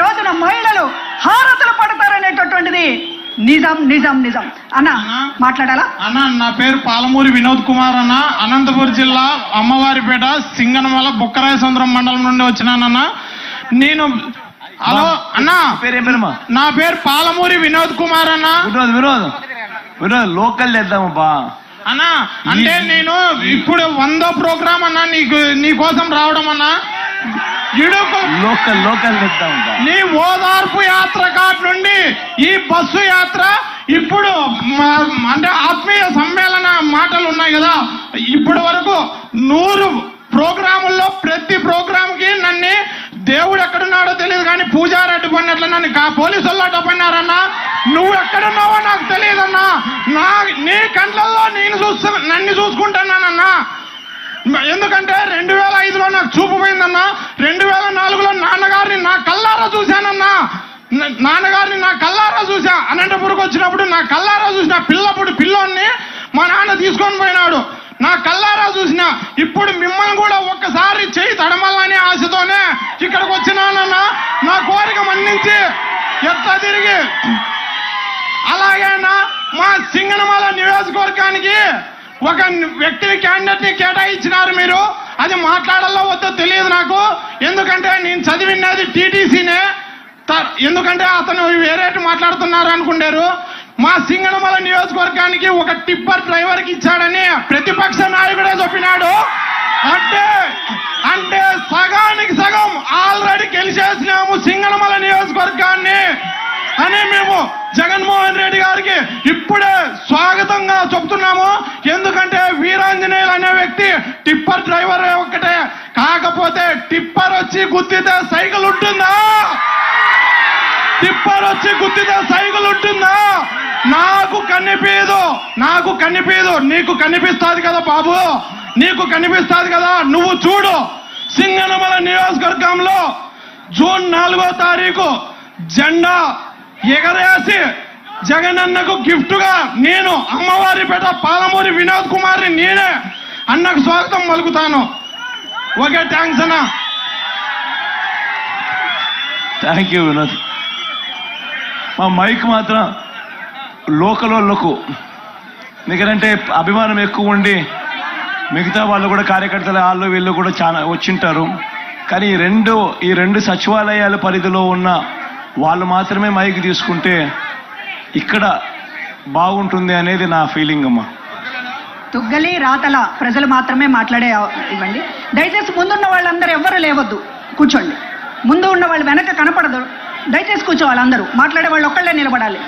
రోజున మహిళలు హారతలు పడతారనేటటువంటిది నిజం నిజం నిజం. అన్న మాట్లాడాలా? అన్న నా పేరు పాలమూరి వినోద్ కుమార్ అన్న. అనంతపురం జిల్లా అమ్మవారిపేట సింగనమల బుక్కరాయ సుందరం మండలం నుండి వచ్చినానన్న నేను హలో అన్న నా పేరు పాలమూరి వినోద్ కుమార్ అన్న. వినోద్ వినోద్. వినోద్ లోకల్ చేద్దామబ్బా. అన్నా అంటే నేను ఇప్పుడు వందో ప్రోగ్రామ్ అన్నా నీకు నీ కోసం రావడం అన్నా. లోకల్ లోకల్ నీ ఓదార్పు యాత్ర కాటి నుండి ఈ బస్సు యాత్ర ఇప్పుడు అంటే ఆత్మీయ సమ్మేళన మాటలు ఉన్నాయి కదా. ఇప్పటి వరకు నూరు ప్రోగ్రాముల్లో ప్రతి ప్రోగ్రామ్కి నన్ను దేవుడు ఎక్కడున్నాడో తెలియదు కానీ పూజారి అడ్డుపడినట్లు నన్ను పోలీసు వాళ్ళు అడ్డుపడినారన్నా నువ్వు ఎక్కడున్నావో నాకు తెలియదన్నా. నా నీ కంట్లల్లో నేను చూస్తూ నన్ను చూసుకుంటున్నానన్నా. ఎందుకంటే రెండు వేల ఐదులో నాకు చూపు పోయిందన్నా రెండు వేల నాలుగులో నాన్నగారిని నా కల్లారా చూశానన్నా నా- నాన్నగారిని నా కల్లారా చూసా అనంతపురకు వచ్చినప్పుడు నా కల్లారా చూసిన పిల్లప్పుడు పిల్లోని మా నాన్న తీసుకొని పోయినాడు. నా కల్లారా చూసిన ఇప్పుడు మిమ్మల్ని కూడా ఒక్కసారి చేయి తడమాలనే ఆశతోనే ఇక్కడికి వచ్చినానన్నా నా కోరిక మన్నించి ఎట్లా తిరిగి. అలాగేనా మా సింగనమాల నియోజకవర్గానికి ఒక వ్యక్తిని క్యాండిడేట్ని కేటాయించినారు మీరు. అది మాట్లాడాలో వద్దో తెలియదు నాకు. ఎందుకంటే నేను చదివినది టీటీసీనే. ఎందుకంటే అతను వేరేటి మాట్లాడుతున్నారు అనుకున్నారు మా సింగనమల నియోజకవర్గానికి ఒక టిప్పర్ డ్రైవర్కి ఇచ్చాడని ప్రతిపక్ష నాయకుడే చెప్పినాడు. అంటే అంటే సగానికి సగం ఆల్రెడీ గెలిచేసినాము సింగనమల నియోజకవర్గాన్ని అని మేము జగన్మోహన్ రెడ్డి గారికి ఇప్పుడే స్వాగతంగా చెప్తున్నాము. ఎందుకంటే వీరాంజనేయులు అనే వ్యక్తి టిప్పర్ డ్రైవర్ ఒక్కటే. కాకపోతే టిప్పర్ వచ్చి గుద్దితే సైకిల్ ఉంటుందా? టిప్పర్ వచ్చి గుద్దితే సైకిల్ ఉంటుందా నాకు కనిపించదు నాకు కనిపించదు నీకు కనిపిస్తాది కదా బాబు నీకు కనిపిస్తాది కదా నువ్వు చూడు. సింగనమల నియోజకవర్గంలో జూన్ నాలుగో తారీఖు జెండా ఎగరేసి జగనన్నకు గిఫ్ట్గా నేను అమ్మవారి పేట పాలమూరి వినోద్ కుమార్ నేనే అన్నకు స్వాగతం పలుకుతాను. ఓకే థ్యాంక్స్ అన్నా. Thank you Vinod. మా మైక్ మాత్రం లోకల్ వాళ్ళకు ఎందుకంటే అభిమానం ఎక్కువ ఉండి మిగతా వాళ్ళు కూడా కార్యకర్తలు వాళ్ళు వీళ్ళు కూడా చాలా వచ్చింటారు. కానీ ఈ రెండు ఈ రెండు సచివాలయాల పరిధిలో ఉన్న వాళ్ళు మాత్రమే మైక్ తీసుకుంటే ఇక్కడ బాగుంటుంది అనేది నా ఫీలింగ్ అమ్మా. తుగ్గలి రాతల ప్రజలు మాత్రమే మాట్లాడే ఇవ్వండి. దయచేసి ముందున్న వాళ్ళందరూ ఎవ్వరు లేవద్దు. కూర్చోండి. ముందు ఉన్న వాళ్ళు వెనక కనపడదు. దయచేసి కూర్చోవాలి అందరూ మాట్లాడే వాళ్ళు ఒక్కళ్ళే నిలబడాలి.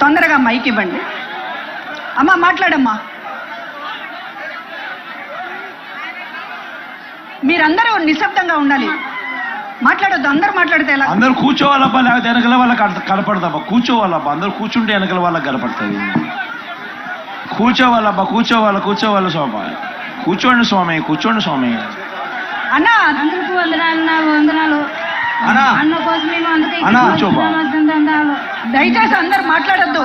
తొందరగా మైక్ ఇవ్వండి. అమ్మా మాట్లాడమ్మా. మీరందరూ నిశ్శబ్దంగా ఉండాలి. మాట్లాడొద్దు అందరూ మాట్లాడితే ఎలా? అందరు కూర్చోవాలబ్బా లేకపోతే వెనకల వాళ్ళకి అర్థం కనపడదబ్బా. కూర్చోవాలబ్బా అందరు కూర్చుంటే వెనకల వాళ్ళకి కనపడుతుంది కూర్చోవాలబ్బా కూర్చోవాలి కూర్చోవాలి స్వామి. కూర్చోండి స్వామి కూర్చోండి స్వామి. అన్నా. అందరికి వందనాలు వందనాలు. అన్నా. కోసం మేము అందుకే దయచేసి అందరు మాట్లాడొద్దు.